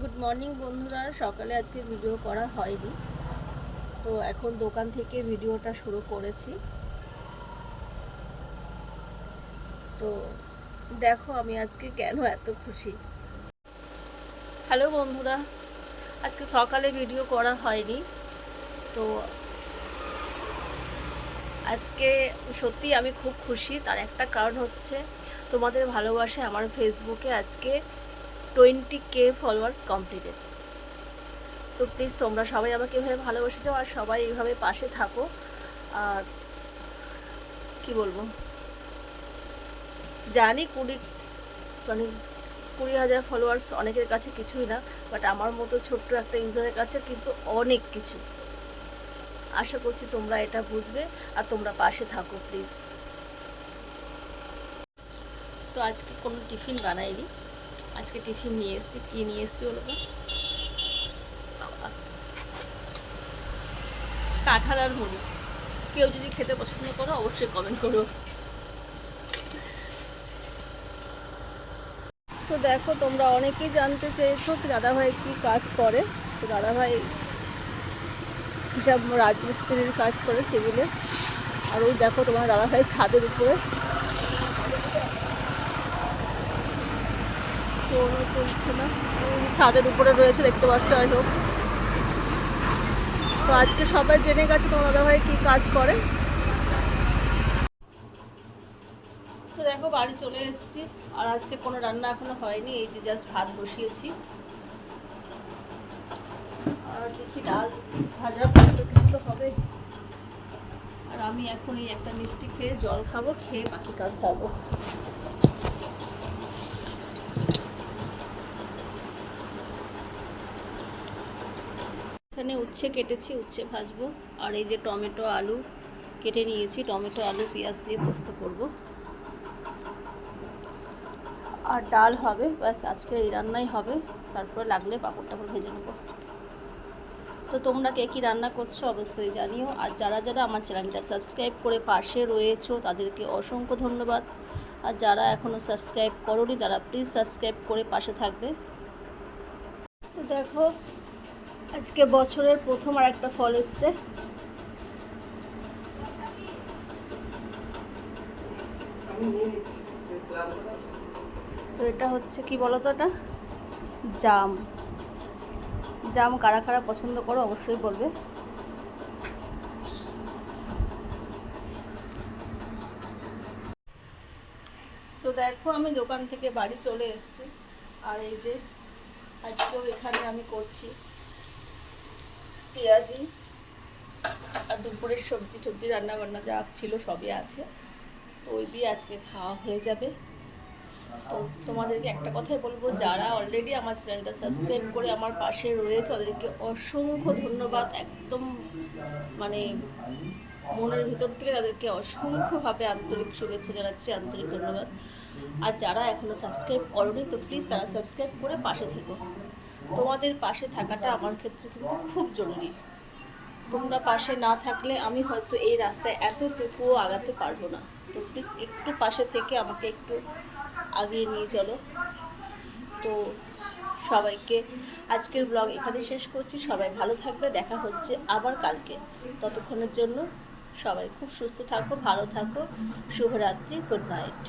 Good morning বন্ধুরা। সকালে আজকে ভিডিও করা হয়নি। তো এখন দোকান থেকে ভিডিওটা শুরু করেছি। তো দেখো আমি আজকে কেন এত খুশি। হ্যালো বন্ধুরা। আজকে সকালে ভিডিও করা হয়নি। তো আজকে সত্যি আমি খুব খুশি। তার একটা কারণ হচ্ছে তোমাদের ভালোবাসায় আমার ফেসবুকে আজকে টোয়েন্টি কে ফলোয়ার্স কমপ্লিটেড তো প্লিজ তোমরা সবাই আমাকে এভাবে ভালোবাসে যাও আর সবাই এইভাবে পাশে থাকো। আর কি বলব? জানি কুড়ি মানে কুড়ি হাজার ফলোয়ার্স অনেকের কাছে কিছুই না বাট আমার মতো ছোট্ট একটা ইউজারের কাছে কিন্তু অনেক কিছু। আশা করছি তোমরা এটা বুঝবে আর তোমরা পাশে থাকো প্লিজ তো আজকে কোনো টিফিন বানাইনি। আজকে টিফিন নিয়ে এসেছি, কী নিয়ে এসেছি বলো কাঁঠাল আর মুড়ি। কেউ যদি খেতে পছন্দ করো, অবশ্যই কমেন্ট করো। তো দেখো, তোমরা অনেকেই জানতে চেয়েছো দাদাভাই কি কাজ করে। তো দাদাভাই হিসাব রাজমিস্ত্রির কাজ করে সিভিলে আর ওই দেখো তোমার দাদাভাই ছাদের উপরে। ফোনও চলছে না। ছাদের উপরে রয়েছে, দেখতে পাচ্ছ আই হোক তো আজকে সবাই জেনে গেছে তোমার দাদাভাই কী কাজ করে। তো দেখো, বাড়ি চলে এসেছি। আর আজকে কোনো রান্না এখনও হয়নি, এই যে জাস্ট ভাত বসিয়েছি। আর দেখি ডাল ভাজা কিছু তো হবে। আর আমি এখন এই একটা মিষ্টি খেয়ে জল খাব, খেয়ে বাকি কাজ সারবো এখানে উচ্ছে কেটেছি, উচ্ছে ভাজবো। আর এই যে টমেটো, আলু কেটে নিয়েছি। টমেটো, আলু, পেঁয়াজ দিয়ে পোস্ত করব। আর ডাল হবে, ব্যাস আজকে এই রান্নাই হবে। তারপরে লাগলে পাঁপড় টাপড় ভেজে নেব। তো তোমরা কে কী রান্না করছ অবশ্যই জানিও। আর যারা যারা আমার চ্যানেলটা সাবস্ক্রাইব করে পাশে রয়েছো, তাদেরকে অসংখ্য ধন্যবাদ। আর যারা এখনও সাবস্ক্রাইব করোনি, তারা প্লিজ সাবস্ক্রাইব করে পাশে থাকবে। তো দেখো আজকে বছরের প্রথম আর একটা ফল এসছে। তো এটা হচ্ছে, কি বলতো এটা? জাম। জাম কারা কারা পছন্দ করো অবশ্যই বলবে। তো দেখো, আমি দোকান থেকে বাড়ি চলে এসেছি। আর এই যে আজকেও এখানে আমি করছি। পেঁয়াজি আর দুপুরের সবজি টবজি রান্না বান্না যা ছিল সবই আছে। তো ওই দিয়ে আজকে খাওয়া হয়ে যাবে। তো তোমাদেরকে একটা কথাই বলব, যারা অলরেডি আমার চ্যানেলটা সাবস্ক্রাইব করে আমার পাশে রয়েছে, ওদেরকে অসংখ্য ধন্যবাদ। একদম মানে মনের ভিতর থেকে তাদেরকে অসংখ্যভাবে আন্তরিক শুভেচ্ছা জানাচ্ছি, আন্তরিক ধন্যবাদ। আর যারা এখনও সাবস্ক্রাইব করনি, তো প্লিজ তারা সাবস্ক্রাইব করে পাশে থেকো। তোমাদের পাশে থাকাটা আমার ক্ষেত্রে কিন্তু খুব জরুরি। তোমরা পাশে না থাকলে আমি হয়তো এই রাস্তায় এতটুকুও আগাতে পারব না। তো প্লিজ একটু পাশে থেকে আমাকে একটু আগিয়ে নিয়ে চলো। তো সবাইকে আজকের ব্লগ এখানে শেষ করছি। সবাই ভালো থাকবে, দেখা হচ্ছে আবার কালকে। ততক্ষণের জন্য সবাই খুব সুস্থ থাকো, ভালো থাকো, শুভরাত্রি গুড নাইট